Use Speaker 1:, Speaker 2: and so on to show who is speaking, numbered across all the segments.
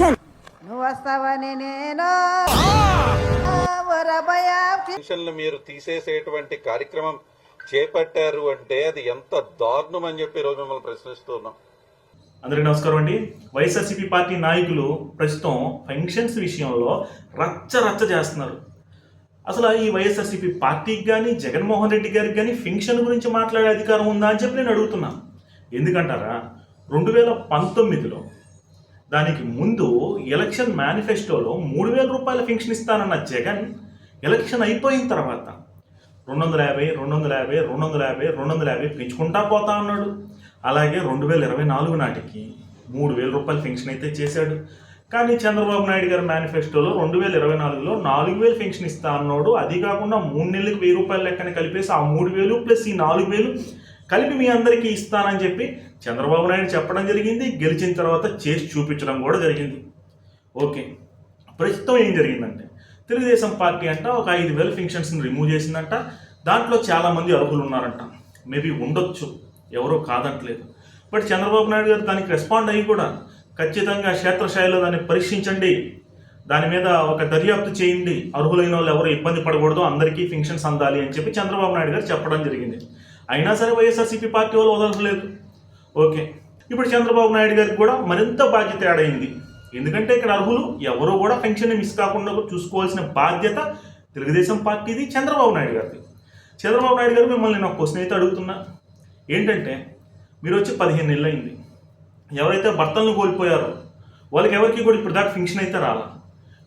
Speaker 1: నువ్వు వస్తావని నేను
Speaker 2: పెన్షన్లు మీరు తీసేసేటువంటి కార్యక్రమం చేపట్టారు అంటే అది ఎంత దారుణం అని చెప్పి ఈరోజు మిమ్మల్ని ప్రశ్నిస్తున్నాం
Speaker 3: అందరికీ నమస్కారం అండి. వైఎస్ఆర్సీపీ పార్టీ నాయకులు ప్రస్తుతం పెన్షన్స్ విషయంలో రచ్చ రచ్చ చేస్తున్నారు. అసలు ఈ వైఎస్ఆర్సీపీ పార్టీకి కానీ జగన్మోహన్ రెడ్డి గారికి కానీ పెన్షన్ గురించి మాట్లాడే అధికారం ఉందా అని చెప్పి నేను అడుగుతున్నా. ఎందుకంటారా? రెండు వేల పంతొమ్మిదిలో దానికి ముందు ఎలక్షన్ మేనిఫెస్టోలో మూడు వేల రూపాయల పెన్షన్ ఇస్తానన్న జగన్ ఎలక్షన్ అయిపోయిన తర్వాత రెండు వందల యాభై రెండు వందల యాభై రెండు వందల యాభై రెండు వందల యాభై పెంచుకుంటా పోతా ఉన్నాడు అలాగే రెండు వేల ఇరవై నాలుగు నాటికి మూడు వేల రూపాయల పెన్షన్ అయితే చేశాడు. కానీ చంద్రబాబు నాయుడు గారి మేనిఫెస్టోలో రెండు వేల ఇరవై నాలుగులో నాలుగు వేలు పెన్షన్ ఇస్తా అన్నాడు. అది కాకుండా మూడు నెలలకు వెయ్యి రూపాయల లెక్కన కలిపేసి ఆ మూడు వేలు ప్లస్ ఈ నాలుగు వేలు కలిపి మీ అందరికీ ఇస్తానని చెప్పి చంద్రబాబు నాయుడు చెప్పడం జరిగింది గెలిచిన తర్వాత చేసి చూపించడం కూడా జరిగింది. ఓకే. ప్రస్తుతం ఏం జరిగిందంటే తెలుగుదేశం పార్టీ అంట ఒక ఐదు వేల ఫింక్షన్స్ని రిమూవ్ చేసిందంట. దాంట్లో చాలామంది అర్హులు ఉన్నారంట. మేబీ ఉండొచ్చు ఎవరో కాదంటలేదు. బట్ చంద్రబాబు నాయుడు గారు దానికి రెస్పాండ్ అయ్యి కూడా ఖచ్చితంగా క్షేత్రస్థాయిలో దాన్ని పరీక్షించండి. దాని మీద ఒక దర్యాప్తు చేయండి. అర్హులైన వాళ్ళు ఎవరు ఇబ్బంది పడకూడదు అందరికీ ఫింక్షన్స్ అందాలి అని చెప్పి చంద్రబాబు నాయుడు గారు చెప్పడం జరిగింది. అయినా సరే వైఎస్ఆర్సీపీ పార్టీ వాళ్ళు వదలట్లేదు. ఓకే. ఇప్పుడు చంద్రబాబు నాయుడు గారికి కూడా మరింత బాధ్యత ఏడైంది ఎందుకంటే ఇక్కడ అర్హులు ఎవరు కూడా పెన్షన్ మిస్ కాకుండా చూసుకోవాల్సిన బాధ్యత తెలుగుదేశం పార్టీది చంద్రబాబు నాయుడు గారిది. చంద్రబాబు నాయుడు గారు మిమ్మల్ని నేను ఒక క్వశ్చన్ అయితే అడుగుతున్నా. ఏంటంటే మీరు వచ్చి పదిహేను నెలలు అయింది ఎవరైతే భర్తలను కోల్పోయారో వాళ్ళకి ఎవరికి కూడా ఇప్పుడు దాకా ఫింక్షన్ అయితే రాలా.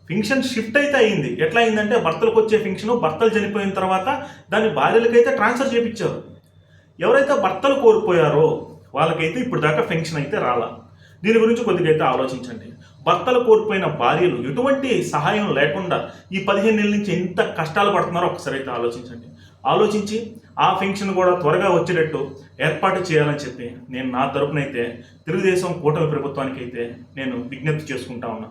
Speaker 3: ఫింక్షన్ షిఫ్ట్ అయితే అయింది. ఎట్లా అయిందంటే భర్తలకు వచ్చే ఫింక్షన్ భర్తలు చనిపోయిన తర్వాత దాన్ని భార్యలకైతే ట్రాన్స్ఫర్ చేయించారు ఎవరైతే భర్తలు కోల్పోయారో వాళ్ళకైతే ఇప్పుడు దాకా పెన్షన్ అయితే రాలా. దీని గురించి కొద్దిగా అయితే ఆలోచించండి. భర్తలు కోల్పోయిన భార్యలు ఎటువంటి సహాయం లేకుండా ఈ పదిహేను నెలల నుంచి ఎంత కష్టాలు పడుతున్నారో ఒకసారి అయితే ఆలోచించండి. ఆలోచించి ఆ ఫెన్షన్ కూడా త్వరగా వచ్చేటట్టు ఏర్పాటు చేయాలని చెప్పి నేను నా తరపునైతే తెలుగుదేశం కూటమి ప్రభుత్వానికి అయితే నేను విజ్ఞప్తి చేసుకుంటా ఉన్నా.